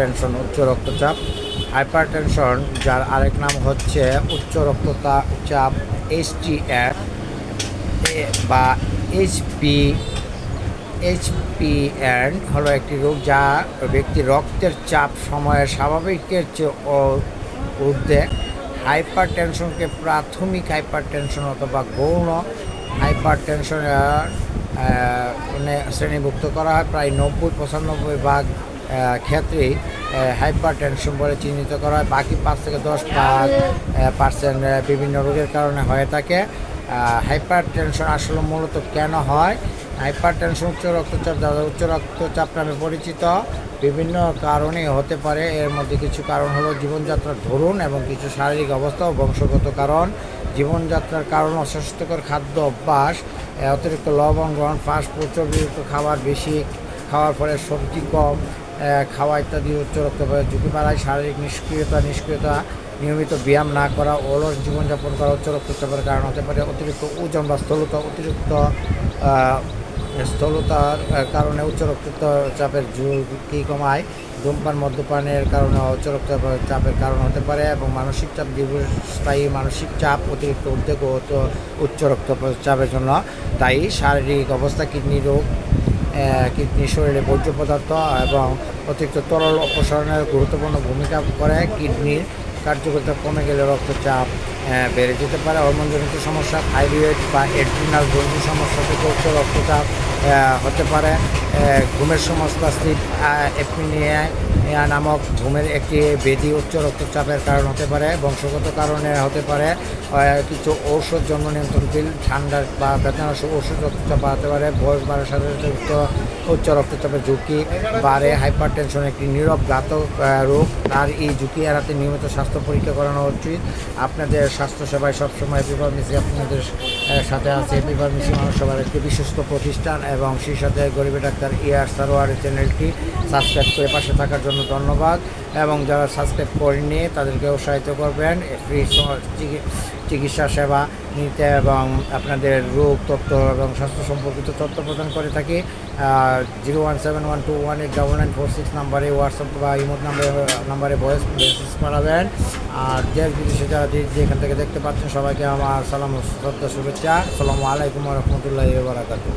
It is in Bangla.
টেনশন উচ্চ রক্তচাপ হাইপার টেনশন যার আরেক নাম হচ্ছে উচ্চ রক্তচাপ এইচটিআর বা এইচপি এইচপিএন হলো একটি রোগ যা ব্যক্তির রক্তের চাপ সময়ের স্বাভাবিকের চেয়ে ঊর্ধ্বে। হাইপার টেনশনকে প্রাথমিক হাইপার টেনশন অথবা গৌণ হাইপার টেনশন মানে শ্রেণীভুক্ত করা হয়। প্রায় নব্বই পঁচানব্বই ভাগ আহ, ক্ষেত্রেই হাইপার টেনশন বলে চিহ্নিত করা হয়। বাকি পাঁচ থেকে দশ ভাগ পার্সেন্ট বিভিন্ন রোগের কারণে হয়ে থাকে। হাইপার টেনশন আসলে মূলত কেন হয়? হাইপার টেনশন উচ্চ রক্তচাপ যারা উচ্চ রক্তচাপ নামে পরিচিত। বিভিন্ন কারণে হতে পারে। এর মধ্যে কিছু কারণ হলো জীবনযাত্রার ধরুন এবং কিছু শারীরিক অবস্থা ও বংশগত কারণ। জীবনযাত্রার কারণ অস্বাস্থ্যকর খাদ্য অভ্যাস অতিরিক্ত লবণ গ্রহণ ফাস্ট ফুড চর্বিযুক্ত খাবার বেশি খাওয়ার ফলে সবজি কম খাওয়া ইত্যাদি উচ্চ রক্তচাপের ঝুঁকি বাড়ায়, শারীরিক নিষ্ক্রিয়তা নিষ্ক্রিয়তা নিয়মিত ব্যায়াম না করা, অলস জীবনযাপন করা উচ্চ রক্তচাপের কারণ হতে পারে। অতিরিক্ত ওজন বা স্থূলতা, অতিরিক্ত স্থূলতার কারণে উচ্চ রক্তচাপের ঝুঁকি কমায়। ধূমপান, মদ্যপানের কারণে উচ্চ রক্তচাপের চাপের কারণ হতে পারে এবং মানসিক চাপ, দীর্ঘস্থায়ী মানসিক চাপ, অতিরিক্ত উদ্বেগ উচ্চ রক্তচাপের জন্য তাই শারীরিক অবস্থা, কিডনি রোগ কিডনি শরীরে বর্জ্য পদার্থ এবং অতিরিক্ত তরল অপসারণের গুরুত্বপূর্ণ ভূমিকা করে। কিডনির কার্যকরিতা কমে গেলে রক্তচাপ বেড়ে যেতে পারে। হরমোনজনিত সমস্যা, থাইরয়েড বা এড্রিনাল গ্রন্থি সমস্যা থেকে উচ্চ রক্তচাপ হতে পারে। ঘুমের সমস্যা স্লিপ এপনিয়া নামক ঘুমের একটি বেদি উচ্চ রক্তচাপের কারণ হতে পারে, বংশগত কারণে হতে পারে কিছু ঔষধ জন্ম নিয়ন্ত্রণ পিল, ঠান্ডা বা বেদনাশক ওষুধ রক্তচাপ বাড়াতে পারে, বয়স বাড়ার সাথে সাথে উচ্চ উচ্চ রক্তচাপের ঝুঁকি বাড়ে হাইপার টেনশন একটি নীরব ঘাতক রোগ আর এই ঝুঁকি এড়াতে নিয়মিত স্বাস্থ্য পরীক্ষা করানো উচিত। আপনাদের স্বাস্থ্যসেবায় সবসময় এপি ফার্মেসি আপনাদের সাথে আছে এপি ফার্মেসি মানুষ সবার একটি বিশ্বস্ত প্রতিষ্ঠান এবং সেই সাথে গরিবের ডাক্তার ইয়ার সারোয়ার চ্যানেলটি সাবস্ক্রাইব করে পাশে থাকার জন্য ধন্যবাদ। এবং যারা সাবস্ক্রাইব করেননি, তাদেরকে উৎসাহিত করবেন। ফ্রি চিকিৎসা সেবা নিতে এবং আপনাদের রোগ তথ্য এবং স্বাস্থ্য সম্পর্কিত তথ্য প্রদান করে থাকি। Zero one seven one two one eight double nine four six নাম্বারে হোয়াটসঅ্যাপ বা ইমোট নাম্বারে নাম্বারে ভয়েস মেসেজ করাবেন আর দেশ বিদেশে যারা যেখান থেকে দেখতে পাচ্ছেন, সবাইকে আমার সালাম শ্রদ্ধা শুভেচ্ছা। আসসালামু আলাইকুম রহমতুল্লাহ বারাকাতু